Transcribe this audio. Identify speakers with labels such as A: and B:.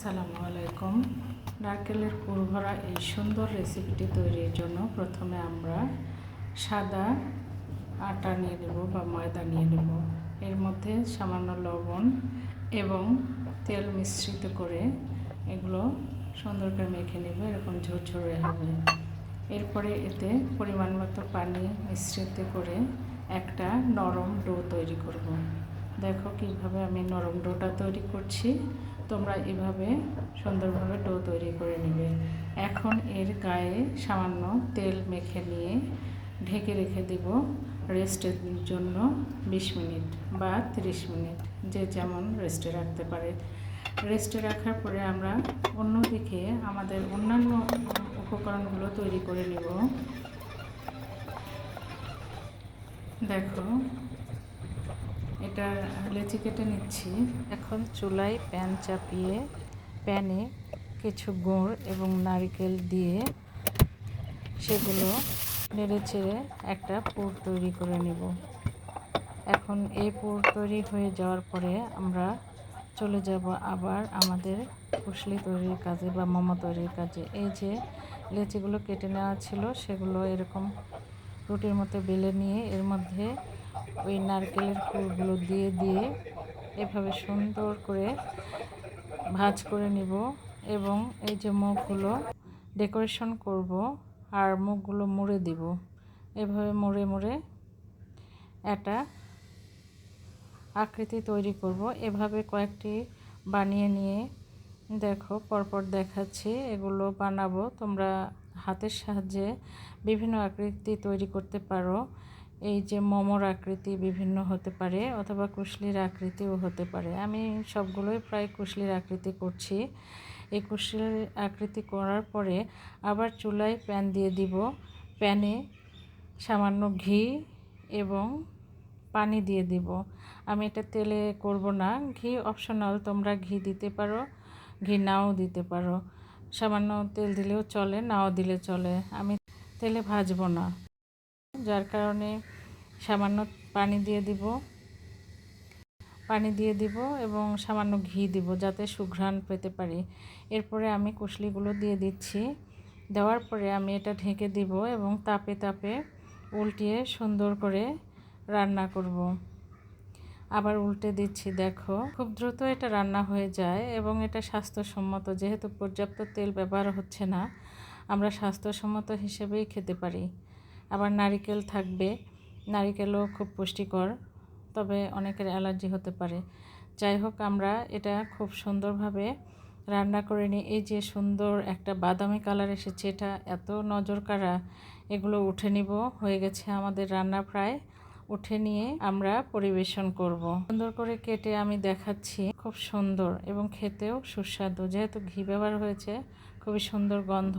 A: আসসালামু আলাইকুম। নারকেলের পুরভরা এই সুন্দর রেসিপিটি তৈরির জন্য প্রথমে আমরা সাদা আটা নিয়ে নেব বা ময়দা নিয়ে নেব। এর মধ্যে সামান্য লবণ এবং তেল মিশ্রিত করে এগুলো সুন্দর করে মেখে নেব, এরকম ঝরঝরে হবে। এরপরে এতে পরিমাণ মতো পানি মিশ্রিত করে একটা নরম ডো তৈরি করব। দেখো কীভাবে আমি নরম ডোটা তৈরি করছি। তোমরা এভাবে সুন্দরভাবে ডো তৈরি করে নেবে। এখন এর গায়ে সামান্য তেল মেখে নিয়ে ঢেকে রেখে দেব রেস্টের জন্য বিশ মিনিট বা তিরিশ মিনিট, যে যেমন রেস্টে রাখতে পারে। রেস্টে রাখার পরে আমরা অন্যদিকে আমাদের অন্যান্য উপকরণগুলো তৈরি করে নেব। দেখো এটা লেচি কেটে নিচ্ছি। এখন চুলায় প্যান চাপিয়ে প্যানে কিছু গুড় এবং নারকেল দিয়ে সেগুলো নেড়ে চেড়ে একটা পুর তৈরি করে নেব। এখন এই পুর তৈরি হয়ে যাওয়ার পরে আমরা চলে যাব আবার আমাদের কুশলি তৈরির কাজে বা মোমো তৈরির কাজে। এই যে লেচিগুলো কেটে নেওয়া ছিল, সেগুলো এরকম রুটির মতো বেলে নিয়ে এর মধ্যে ওই নারকেলের ফুলগুলো দিয়ে দিয়ে এভাবে সুন্দর করে ভাজ করে নিব এবং এই যে মুখগুলো ডেকোরেশন করব আর মুখগুলো মুড়ে দিব। এভাবে মুড়ে মুড়ে একটা আকৃতি তৈরি করব। এভাবে কয়েকটি বানিয়ে নিয়ে দেখো, পরপর দেখাচ্ছি, এগুলো বানাবো। তোমরা হাতের সাহায্যে বিভিন্ন আকৃতি তৈরি করতে পারো। এই যে মোমোর আকৃতি বিভিন্ন হতে পারে অথবা কুশলির আকৃতিও হতে পারে। আমি সবগুলোই প্রায় কুশলির আকৃতি করছি। এই কুশলির আকৃতি করার পরে আবার চুলায় প্যান দিয়ে দিব। প্যানে সামান্য ঘি এবং পানি দিয়ে দিব। আমি এটা তেলে করব না। ঘি অপশনাল, তোমরা ঘি দিতে পারো, ঘি নাও দিতে পারো। সামান্য তেল দিলেও চলে, নাও দিলে চলে। আমি তেলে ভাজবো না। যার কারণে সামান্য পানি দিয়ে দিব। পানি দিয়ে দিব এবং সামান্য ঘি দিব যাতে সুঘ্রাণ পেতে পারি। এরপরে আমি কুশলিগুলো দিয়ে দিচ্ছি। দেওয়ার পরে আমি এটা ঢেকে দিব এবং তাপে তাপে উল্টিয়ে সুন্দর করে রান্না করব। আবার উল্টে দিচ্ছি, দেখো। খুব দ্রুত এটা রান্না হয়ে যায় এবং এটা স্বাস্থ্যসম্মত, যেহেতু পর্যাপ্ত তেল ব্যবহার হচ্ছে না, আমরা স্বাস্থ্যসম্মত হিসেবেই খেতে পারি। আবার নারিকেল থাকবে। নারিকেলও খুব পুষ্টিকর, তবে অনেকের অ্যালার্জি হতে পারে। যাই হোক, আমরা এটা খুব সুন্দরভাবে রান্না করে নিই। এই যে সুন্দর একটা বাদামি কালার এসেছে, এটা এত নজর কাড়া, এগুলো উঠে নিব। হয়ে গেছে আমাদের রান্না প্রায়। উঠে নিয়ে আমরা পরিবেশন করব। সুন্দর করে কেটে আমি দেখাচ্ছি। খুব সুন্দর এবং খেতেও সুস্বাদু। যেহেতু ঘি ব্যবহার হয়েছে, খুবই সুন্দর গন্ধ।